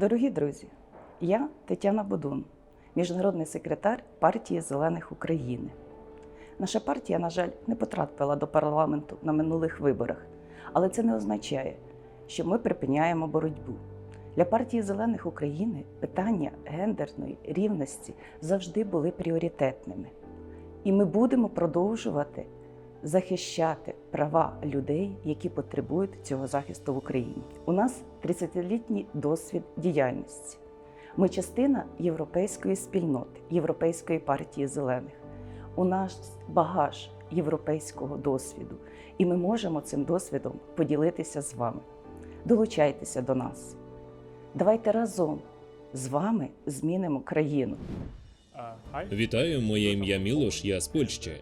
Дорогі друзі, я Тетяна Бодун, міжнародний секретар партії Зелених України. Наша партія, на жаль, не потрапила до парламенту на минулих виборах, але це не означає, що ми припиняємо боротьбу. Для партії Зелених України питання гендерної рівності завжди були пріоритетними. І ми будемо продовжувати захищати права людей, які потребують цього захисту в Україні. У нас 30-літній досвід діяльності. Ми частина європейської спільноти, Європейської партії зелених. У нас багаж європейського досвіду, і ми можемо цим досвідом поділитися з вами. Долучайтеся до нас. Давайте разом з вами змінимо країну. Вітаю, моє ім'я Мілош, я з Польщі.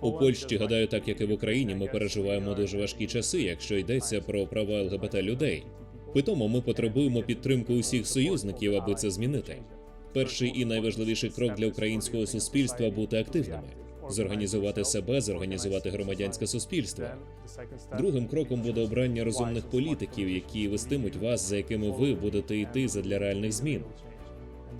У Польщі, гадаю, так як і в Україні, ми переживаємо дуже важкі часи, якщо йдеться про права ЛГБТ людей. Питому ми потребуємо підтримки усіх союзників, аби це змінити. Перший і найважливіший крок для українського суспільства бути активними, зорганізувати себе, зорганізувати громадянське суспільство. Другим кроком буде обрання розумних політиків, які вестимуть вас, за якими ви будете йти задля реальних змін.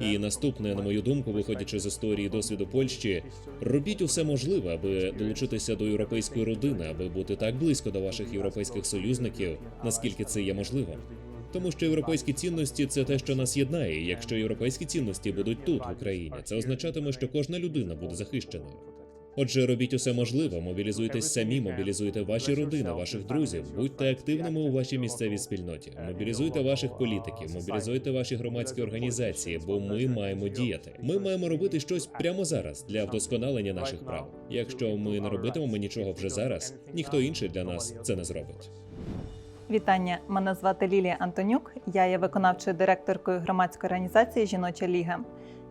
І наступне, на мою думку, виходячи з історії досвіду Польщі, робіть усе можливе, аби долучитися до європейської родини, аби бути так близько до ваших європейських союзників, наскільки це є можливо. Тому що європейські цінності це те, що нас єднає. Якщо європейські цінності будуть тут, в Україні, це означатиме, що кожна людина буде захищеною. Отже, робіть усе можливе, мобілізуйтесь самі, мобілізуйте ваші родини, ваших друзів, будьте активними у вашій місцевій спільноті, мобілізуйте ваших політиків, мобілізуйте ваші громадські організації, бо ми маємо діяти. Ми маємо робити щось прямо зараз для вдосконалення наших прав. Якщо ми не робитимемо нічого вже зараз, ніхто інший для нас це не зробить. Вітання, мене звати Лілія Антонюк. Я є виконавчою директоркою громадської організації Жіноча Ліга.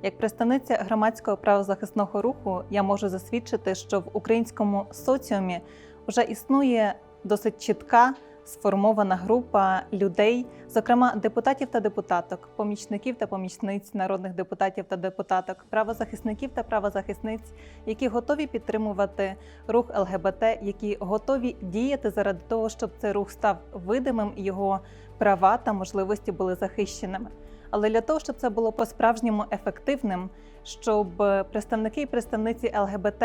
Як представниця громадського правозахисного руху, я можу засвідчити, що в українському соціумі вже існує досить чітка сформована група людей, зокрема депутатів та депутаток, помічників та помічниць народних депутатів та депутаток, правозахисників та правозахисниць, які готові підтримувати рух ЛГБТ, які готові діяти заради того, щоб цей рух став видимим його права та можливості були захищеними. Але для того, щоб це було по-справжньому ефективним, щоб представники і представниці ЛГБТ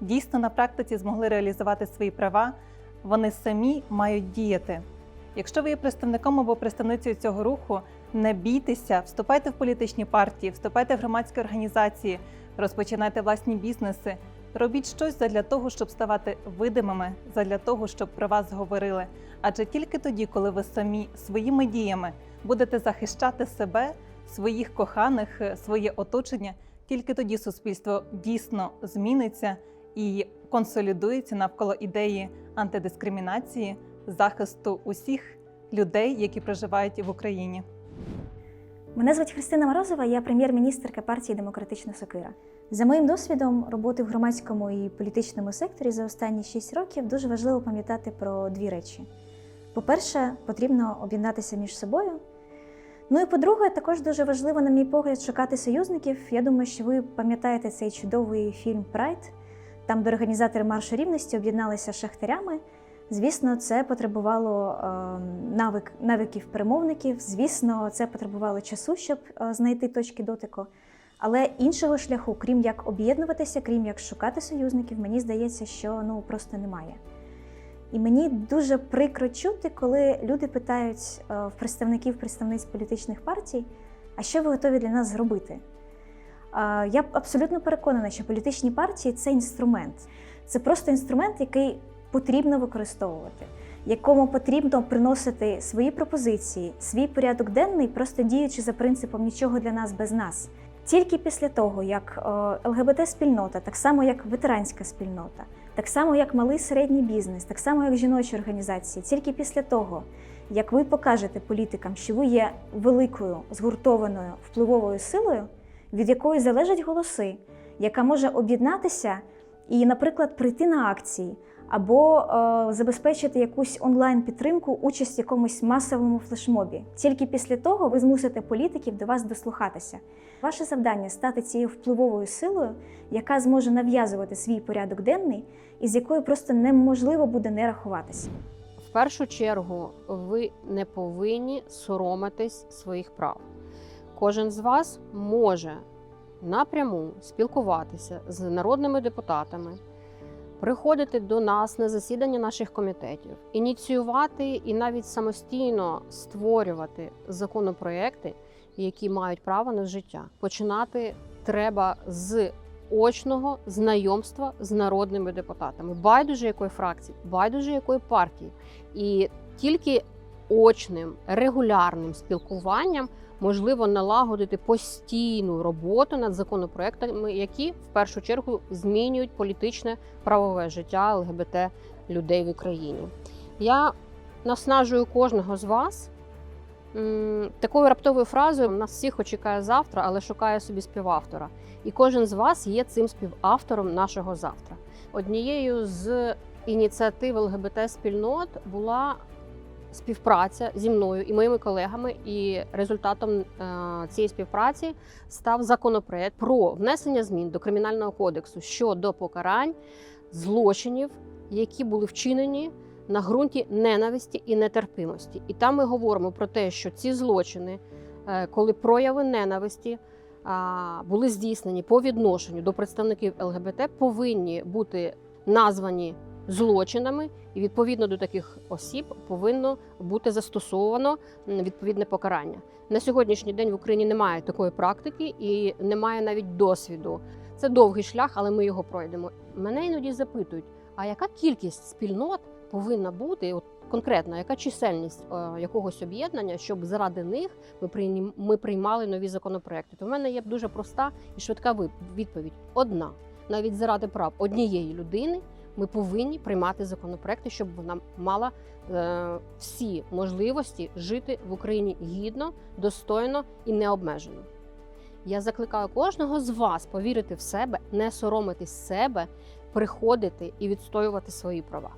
дійсно на практиці змогли реалізувати свої права, вони самі мають діяти. Якщо ви є представником або представницею цього руху, не бійтеся, вступайте в політичні партії, вступайте в громадські організації, розпочинайте власні бізнеси. Робіть щось задля того, щоб ставати видимими, задля того, щоб про вас говорили. Адже тільки тоді, коли ви самі своїми діями будете захищати себе, своїх коханих, своє оточення, тільки тоді суспільство дійсно зміниться і консолідується навколо ідеї антидискримінації, захисту усіх людей, які проживають в Україні. Мене звуть Христина Морозова, я прем'єр-міністрка партії Демократична Сокира. За моїм досвідом роботи в громадському і політичному секторі за останні 6 років дуже важливо пам'ятати про дві речі: по-перше, потрібно об'єднатися між собою. Ну і по-друге, також дуже важливо, на мій погляд, шукати союзників. Я думаю, що ви пам'ятаєте цей чудовий фільм Прайд, там, де організатори маршу рівності об'єдналися з шахтарями. Звісно, це потребувало е, навик, навиків перемовників. Звісно, це потребувало часу, щоб е, знайти точки дотику. Але іншого шляху, крім як об'єднуватися, крім як шукати союзників, мені здається, що ну просто немає. І мені дуже прикро чути, коли люди питають е, в представників представниць політичних партій, а що ви готові для нас зробити? Я абсолютно переконана, що політичні партії це інструмент. Це просто інструмент, який потрібно використовувати, якому потрібно приносити свої пропозиції, свій порядок денний, просто діючи за принципом нічого для нас без нас. Тільки після того, як е, ЛГБТ-спільнота, так само як ветеранська спільнота, так само як малий середній бізнес, так само як жіночі організації, тільки після того, як ви покажете політикам, що ви є великою, згуртованою, впливовою силою, від якої залежать голоси, яка може об'єднатися і, наприклад, прийти на акції або е, забезпечити якусь онлайн підтримку, участь в якомусь масовому флешмобі. Тільки після того ви змусите політиків до вас дослухатися. Ваше завдання стати цією впливовою силою, яка зможе нав'язувати свій порядок денний, і з якою просто неможливо буде не рахуватися. В першу чергу ви не повинні соромитись своїх прав. кожен з вас може напряму спілкуватися з народними депутатами, приходити до нас на засідання наших комітетів, ініціювати і навіть самостійно створювати законопроекти, які мають право на життя. Починати треба з очного знайомства з народними депутатами, байдуже якої фракції, байдуже якої партії, і тільки очним регулярним спілкуванням можливо налагодити постійну роботу над законопроектами, які в першу чергу змінюють політичне правове життя ЛГБТ людей в Україні. Я наснажую кожного з вас такою раптовою фразою: нас всіх очікає завтра, але шукає собі співавтора. І кожен з вас є цим співавтором нашого завтра. Однією з ініціатив ЛГБТ спільнот була співпраця зі мною і моїми колегами. І результатом е, цієї співпраці став законопроект про внесення змін до кримінального кодексу щодо покарань злочинів, які були вчинені на ґрунті ненависті і нетерпимості. І там ми говоримо про те, що ці злочини, е, коли прояви ненависті були здійснені по відношенню до представників ЛГБТ, повинні бути названі злочинами, і відповідно до таких осіб повинно бути застосовано відповідне покарання. На сьогоднішній день в Україні немає такої практики і немає навіть досвіду. Це довгий шлях, але ми його пройдемо. Мене іноді запитують: а яка кількість спільнот повинна бути? От конкретно, яка чисельність е, якогось об'єднання, щоб заради них ми приймали нові законопроекти? То в мене є дуже проста і швидка ви- відповідь: одна. Навіть заради прав однієї людини ми повинні приймати законопроекти, щоб вона мала е, всі можливості жити в Україні гідно, достойно і необмежено. Я закликаю кожного з вас повірити в себе, не соромитись себе, приходити і відстоювати свої права.